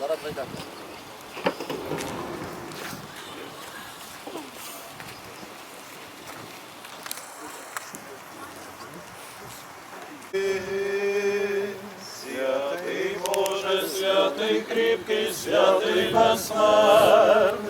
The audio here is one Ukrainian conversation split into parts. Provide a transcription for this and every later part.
Зараз прийде. Святий Боже, святий кріпкий, святий безсмертний,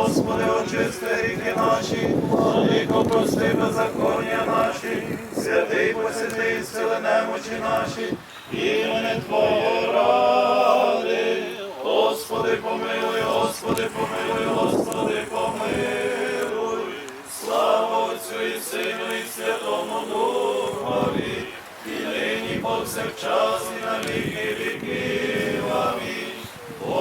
Господи, очисти гріхи наші, владико, прости беззаконня наші, святий посвяти, і сили немочі наші, імени Твого ради. Господи, помилуй, Господи, помилуй, Господи, помилуй. Слава Отцю і Сину, і Святому Духові, і нині повсякчас, і на віки віків.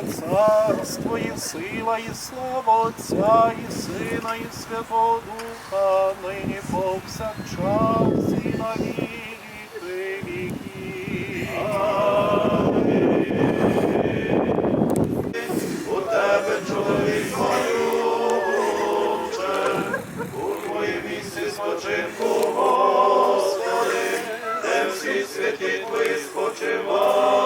Царство, і сила, і слава Отця, і Сина, і Святого Духа, нині повсякчас, і на віки віків. У тебе чоловік любче, у твоїм місці спочинку, Господи, де всі святі твої спочивають.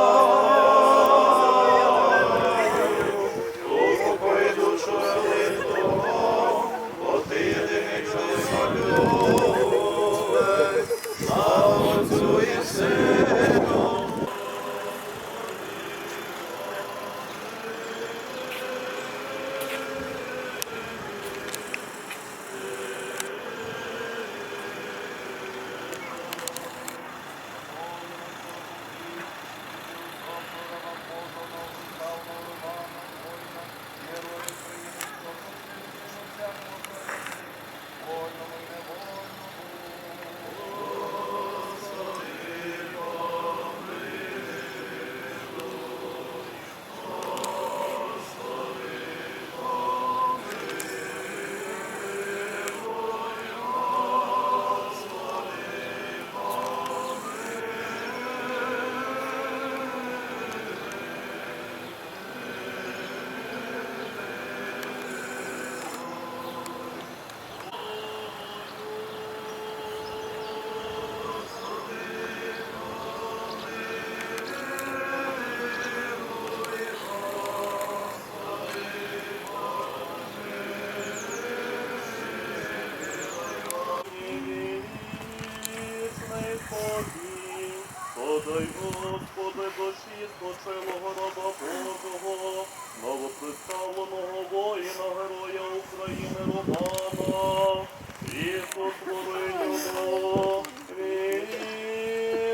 Тобі, подай, Господи, душі спочилого раба Божого, новоприставленого воїна, героя України Романа, і його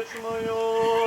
вічною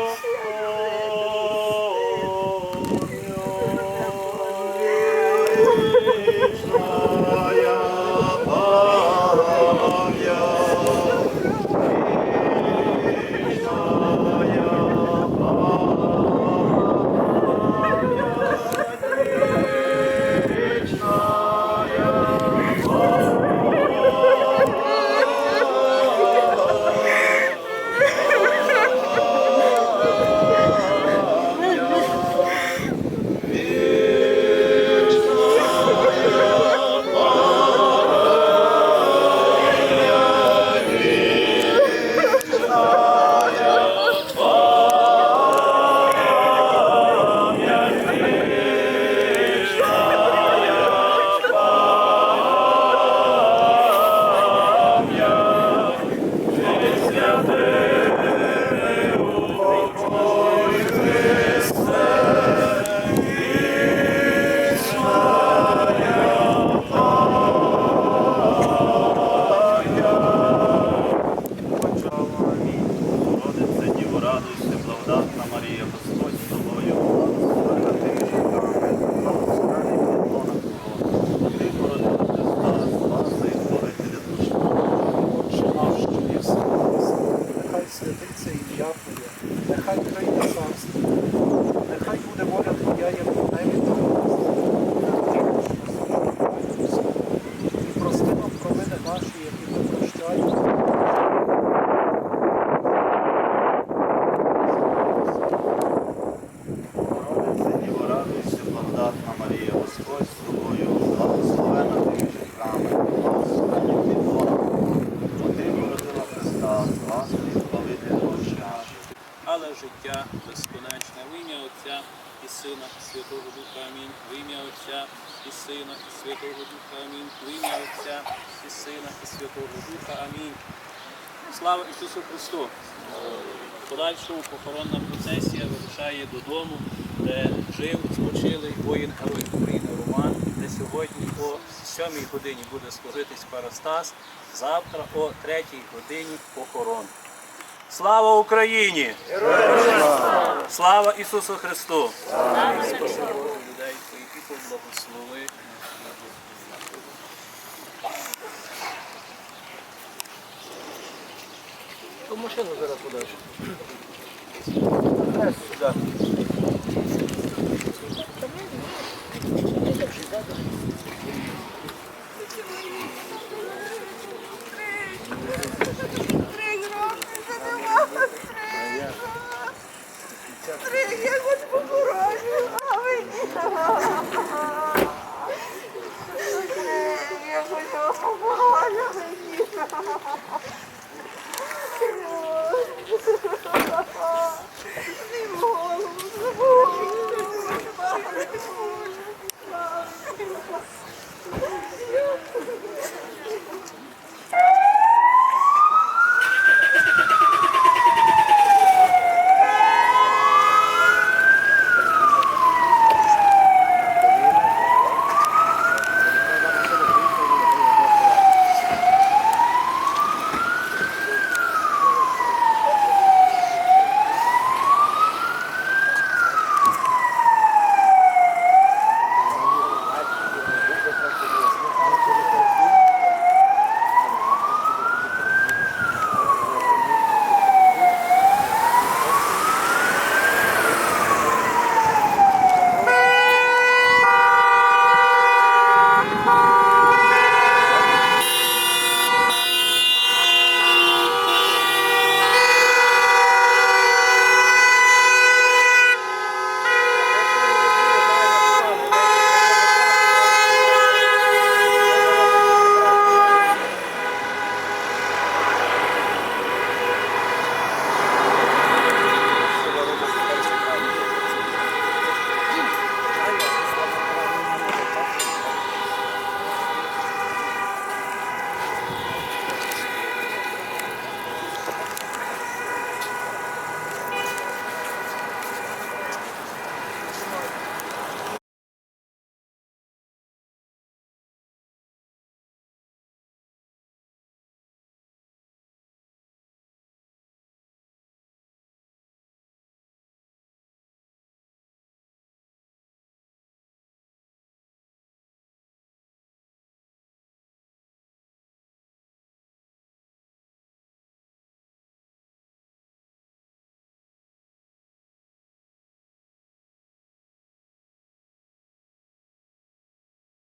благодатна Марія, Господь з тобою, благословена ти між жінками, благословена Бога, бо ти породила Христа, з ласки і збавити душі наші. але життя безконечне. В ім'я Отця і Сина, і Святого Духа Амінь. В ім'я Отця і Сина, і Святого Духа Амінь. В ім'я Отця і Сина, і Святого Духа Амінь. Слава Ісусу Христу! В подальшому похоронна процесія вирушає додому, де жив спочилий воїн герой України Роман, де сьогодні о 7 годині буде служитись Парастас, завтра о 3 годині похорон. Слава Україні! Слава Ісусу Христу! Боже людей твоїх і поблагослови. Машину зараз подаш.